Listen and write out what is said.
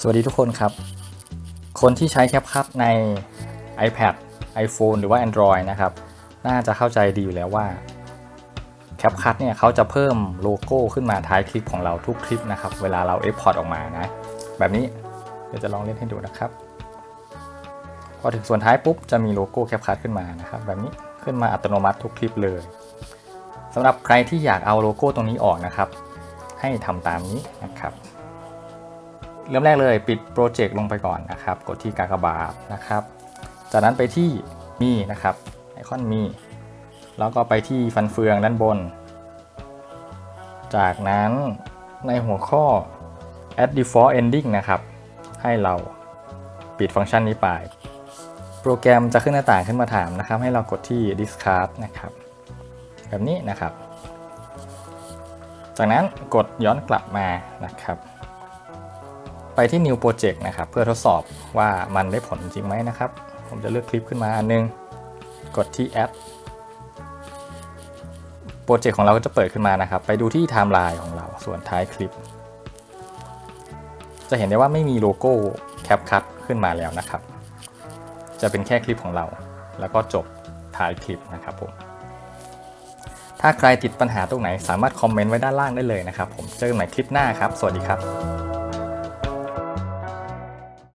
สวัสดีทุกคนครับ คนที่ใช้ CapCut ใน iPad iPhone หรือว่า Android นะครับ น่าจะเข้าใจดีอยู่แล้วว่า CapCut เนี่ยเขาจะเพิ่มโลโก้ขึ้นมาท้ายคลิปของเราทุกคลิปนะครับ เวลาเรา Export ออกมานะ แบบนี้เดี๋ยวจะลองเล่นให้ดูนะครับ พอถึงส่วนท้ายปุ๊บจะมีโลโก้ CapCut ขึ้นมานะครับ แบบนี้ขึ้นมาอัตโนมัติทุกคลิปเลยสำหรับใครที่อยากเอาโลโก้ตรงนี้ออกนะครับ ให้ทำตามนี้นะครับ เริ่มแรกเลยปิดโปรเจกต์ลงไปก่อนนะครับ กดที่กากบาทนะครับ จากนั้นไปที่มีนะครับไอคอนมีแล้วก็ไปที่ฟันเฟืองด้านบน จากนั้นในหัวข้อ add default ending นะครับ ให้เราปิดฟังก์ชันนี้ไป โปรแกรมจะขึ้นหน้าต่างขึ้นมาถามนะครับ ให้เรากดที่ discard นะครับ แบบนี้นะครับ จากนั้นกดย้อนกลับมานะครับ ไปที่ new project นะครับ เพื่อทดสอบว่ามันได้ผลจริงไหมนะครับ ผมจะเลือกคลิปขึ้นมาอันนึง กดที่ add โปรเจกต์ของเราก็จะเปิดขึ้นมานะครับ ไปดูที่ไทม์ไลน์ของเราส่วนท้ายคลิป จะเห็นได้ว่าไม่มีโลโก้ CapCut ขึ้นมาแล้วนะครับ จะเป็นแค่คลิปของเรา แล้วก็จบท้ายคลิปนะครับผมถ้าใครติดปัญหาตรงไหนสามารถคอมเมนต์ไว้ด้านล่างได้เลยนะครับ ผมเจอกันใหม่คลิปหน้าครับ สวัสดีครับ